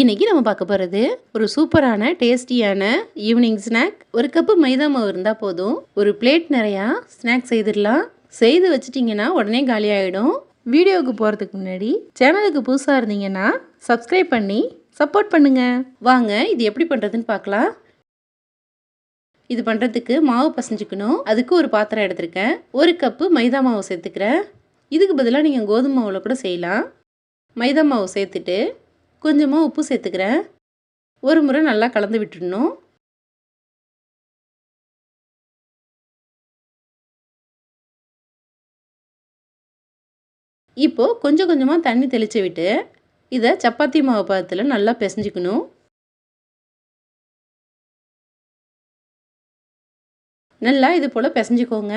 இன்னைக்கு நம்ம பார்க்க போகிறது ஒரு சூப்பரான டேஸ்டியான ஈவினிங் ஸ்நாக். ஒரு கப்பு மைதா மாவு இருந்தால் போதும். ஒரு பிளேட் நிறையா ஸ்நாக் செய்திடலாம். செய்து வச்சிட்டிங்கன்னா உடனே காலி ஆகிடும் வீடியோவுக்கு போகிறதுக்கு முன்னாடி சேனலுக்கு புதுசாக இருந்தீங்கன்னா சப்ஸ்கிரைப் பண்ணி சப்போர்ட் பண்ணுங்க. வாங்க இது எப்படி பண்ணுறதுன்னு பார்க்கலாம். இது பண்ணுறதுக்கு மாவு பசஞ்சுக்கணும். அதுக்கு ஒரு பாத்திரம் எடுத்திருக்கேன். ஒரு கப்பு மைதா மாவு சேர்த்துக்கிறேன். இதுக்கு பதிலாக நீங்கள் கோதுமை மாவில் கூட செய்யலாம். மைதா மாவு சேர்த்துட்டு கொஞ்சமாக உப்பு சேர்த்துக்கிறேன். ஒரு முறை நல்லா கலந்து விட்டுடணும். இப்போது கொஞ்சம் கொஞ்சமாக தண்ணி தெளித்து விட்டு இதை சப்பாத்தி மாவு பாதத்தில் நல்லா பிசைஞ்சிக்கணும். நல்லா இது போல் பிசைஞ்சிக்கோங்க.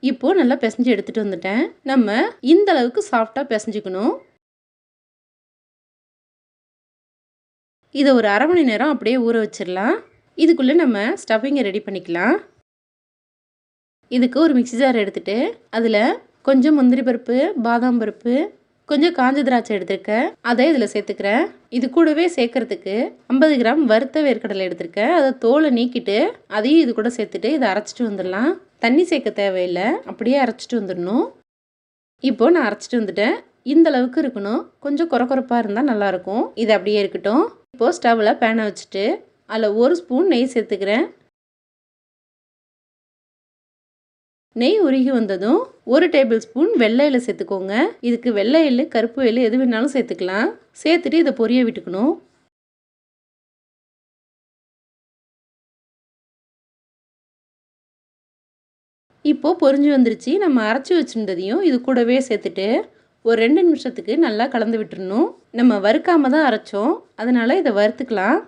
இப்போது நல்லா பிசைஞ்சு எடுத்துகிட்டு வந்துட்டேன். நம்ம இந்த அளவுக்கு சாஃப்டாக பிசைஞ்சுக்கணும். இதை ஒரு அரை மணி நேரம் அப்படியே ஊற வச்சிடலாம். இதுக்குள்ளே நம்ம ஸ்டஃபிங்கை ரெடி பண்ணிக்கலாம். இதுக்கு ஒரு மிக்சி ஜார் எடுத்துகிட்டு அதில் கொஞ்சம் முந்திரி பருப்பு பாதாம் பருப்பு கொஞ்சம் காஞ்ச திராட்சை எடுத்திருக்கேன். அதை இதில் சேர்த்துக்கிறேன். இது கூடவே சேர்க்கறதுக்கு ஐம்பது கிராம் வறுத்த வேர்க்கடலை எடுத்திருக்கேன். அதை தோலை நீக்கிட்டு அதையும் இது கூட சேர்த்துட்டு இதை அரைச்சிட்டு வந்துடலாம். தண்ணி சேர்க்க தேவையில்லை. அப்படியே அரைச்சிட்டு வந்துடணும். இப்போது நான் அரைச்சிட்டு வந்துட்டேன். இந்த அளவுக்கு இருக்கணும். கொஞ்சம் குறக்குறப்பாக இருந்தால் நல்லாயிருக்கும். இது அப்படியே இருக்கட்டும். இப்போது ஸ்டவ்வில் பேனை வச்சுட்டு அதில் ஒரு ஸ்பூன் நெய் சேர்த்துக்கிறேன். நெய் உருகி வந்ததும் ஒரு டேபிள் ஸ்பூன் வெள்ளையில் சேர்த்துக்கோங்க. இதுக்கு வெள்ளை எள்ளு கருப்பு எள்ளு எது வேணாலும் சேர்த்துக்கலாம். சேர்த்துட்டு இதை பொரிய விட்டுக்கணும். இப்போது பொறிஞ்சு வந்துருச்சு. நம்ம அரைச்சி வச்சுருந்ததையும் இது கூடவே சேர்த்துட்டு ஒரு ரெண்டு நிமிஷத்துக்கு நல்லா கலந்து விட்டுறணும். நம்ம வறுக்காம தான் அரைச்சோம். அதனால் இதை வறுத்துக்கலாம்.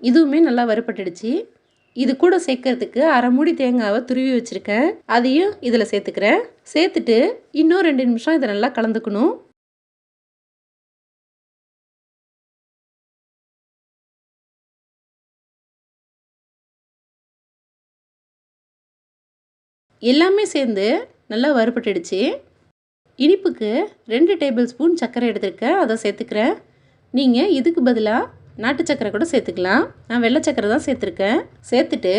இதுவுமே நல்லா வறுப்பட்டுடுச்சு இது கூட சேர்க்கறதுக்கு அரை மூடி தேங்காவை துருவி வச்சுருக்கேன். அதையும் இதில் சேர்த்துக்கிறேன். சேர்த்துட்டு இன்னும் ரெண்டு நிமிஷம் இதை நல்லா கலந்துக்கணும். எல்லாமே சேர்ந்து நல்லா வறுபட்டுடுச்சு. இனிப்புக்கு ரெண்டு டேபிள் ஸ்பூன் சர்க்கரை எடுத்துருக்கேன். அதை சேர்த்துக்கிறேன். நீங்கள் இதுக்கு பதிலாக நாட்டு சர்க்கரை கூட சேர்த்துக்கலாம். நான் வெள்ளை சர்க்கரை தான் சேர்த்துருக்கேன். சேர்த்துட்டு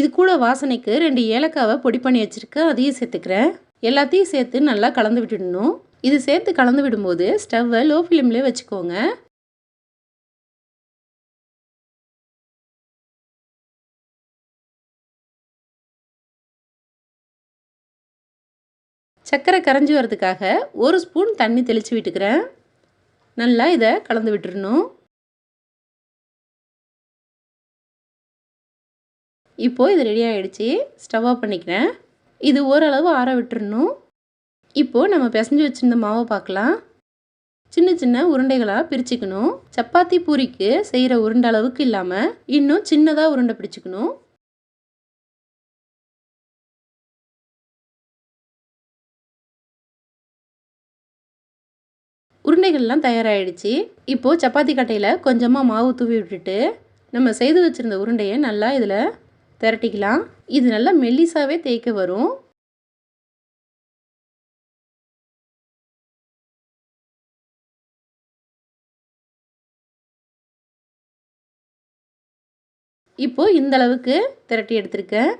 இது கூட வாசனைக்கு ரெண்டு ஏலக்காவை பொடி பண்ணி வச்சுருக்கேன். அதையும் சேர்த்துக்கிறேன். எல்லாத்தையும் சேர்த்து நல்லா கலந்து விட்டுடணும். இது சேர்த்து கலந்து விடும்போது ஸ்டவ்வை லோ ஃப்ளேம்லேயே வச்சுக்கோங்க. சர்க்கரை கரைஞ்சி வரதுக்காக ஒரு ஸ்பூன் தண்ணி தெளித்து விட்டுக்கிறேன். நல்லா இதை கலந்து விட்டுறணும். இப்போது இது ரெடி ஆகிடுச்சு ஸ்டவ் ஆஃப் பண்ணிக்கிறேன். இது ஓரளவு ஆற விட்டுறணும். இப்போது நம்ம பிசைஞ்சு வச்சுருந்த மாவை பார்க்கலாம். சின்ன சின்ன உருண்டைகளாக பிரிச்சுக்கணும். சப்பாத்தி பூரிக்கு செய்கிற உருண்டை அளவுக்கு இல்லாமல் இன்னும் சின்னதாக உருண்டை பிடிச்சிக்கணும். உருண்டைகள்லாம் தயாராகிடுச்சு இப்போது சப்பாத்தி கட்டையில் கொஞ்சமாக மாவு தூவி விட்டுட்டு நம்ம செய்து வச்சுருந்த உருண்டையை நல்லா இதில் திரட்டிக்கலாம். இது நல்லா மெல்லிசாவே தேய்க்க வரும். இப்போது இந்த அளவுக்கு திரட்டி எடுத்திருக்கேன்.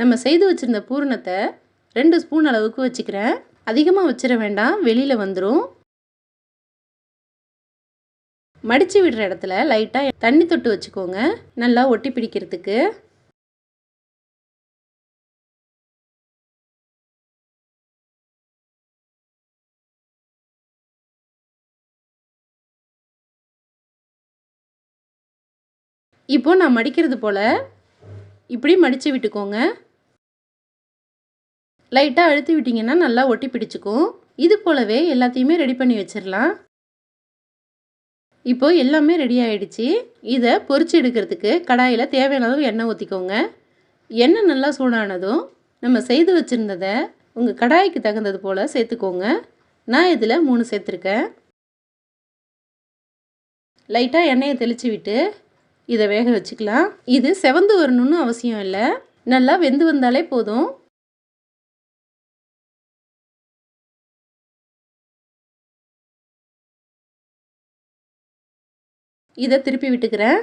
நம்ம செய்து வச்சுருந்த பூரணத்தை ரெண்டு ஸ்பூன் அளவுக்கு வச்சுக்கிறேன். அதிகமாக வச்சிட வேண்டாம் வெளியில் வந்துடும் மடித்து விடுற இடத்துல லைட்டாக தண்ணி தொட்டு வச்சுக்கோங்க. நல்லா ஒட்டி பிடிக்கிறதுக்கு. இப்போ நான் மடிக்கிறது போல் இப்படி மடித்து விட்டுக்கோங்க. லைட்டாக அழுத்தி விட்டிங்கன்னா நல்லா ஒட்டி பிடிச்சிக்கும். இது போலவே எல்லாத்தையுமே ரெடி பண்ணி வச்சிடலாம். இப்போது எல்லாமே ரெடி ஆகிடுச்சி இதை பொறிச்சு எடுக்கிறதுக்கு கடாயில் தேவையான அளவு எண்ணெய் ஊற்றிக்கோங்க எண்ணெய் நல்லா சூடானதும் நம்ம செய்து வச்சுருந்ததை உங்கள் கடாய்க்கு தகுந்தது போல் சேர்த்துக்கோங்க. நான் இதில் மூணு சேர்த்துருக்கேன். லைட்டாக எண்ணெயை தெளித்து விட்டு இதை வேக வச்சுக்கலாம். இது செவந்து வரணும்னு அவசியம் இல்லை. நல்லா வெந்து வந்தாலே போதும். இதை திருப்பி விட்டுக்கிறேன்.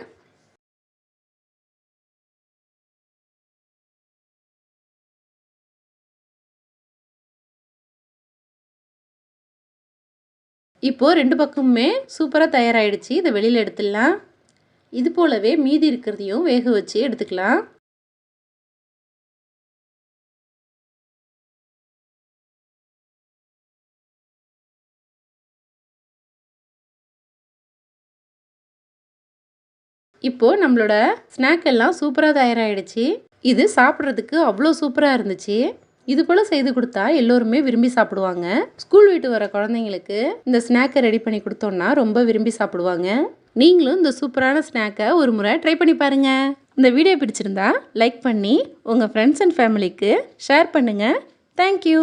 இப்போது ரெண்டு பக்கமுமே சூப்பராக தயாராகிடுச்சு இதை வெளியில் எடுத்துடலாம். இது போலவே மீதி இருக்கிறதையும் வேக வச்சு எடுத்துக்கலாம். இப்போது நம்மளோட ஸ்நாக் எல்லாம் சூப்பராக தயாராகிடுச்சு இது சாப்பிட்றதுக்கு அவ்வளோ சூப்பராக இருந்துச்சு. இது போல் செய்து கொடுத்தா எல்லோருமே விரும்பி சாப்பிடுவாங்க. ஸ்கூல் விட்டு வர குழந்தைங்களுக்கு இந்த ஸ்நாக்கை ரெடி பண்ணி கொடுத்தோன்னா ரொம்ப விரும்பி சாப்பிடுவாங்க. நீங்களும் இந்த சூப்பரான ஸ்நாக்கை ஒரு முறை ட்ரை பண்ணி பாருங்கள் இந்த வீடியோ பிடிச்சிருந்தா லைக் பண்ணி உங்கள் ஃப்ரெண்ட்ஸ் அண்ட் ஃபேமிலிக்கு ஷேர் பண்ணுங்கள் தேங்க்யூ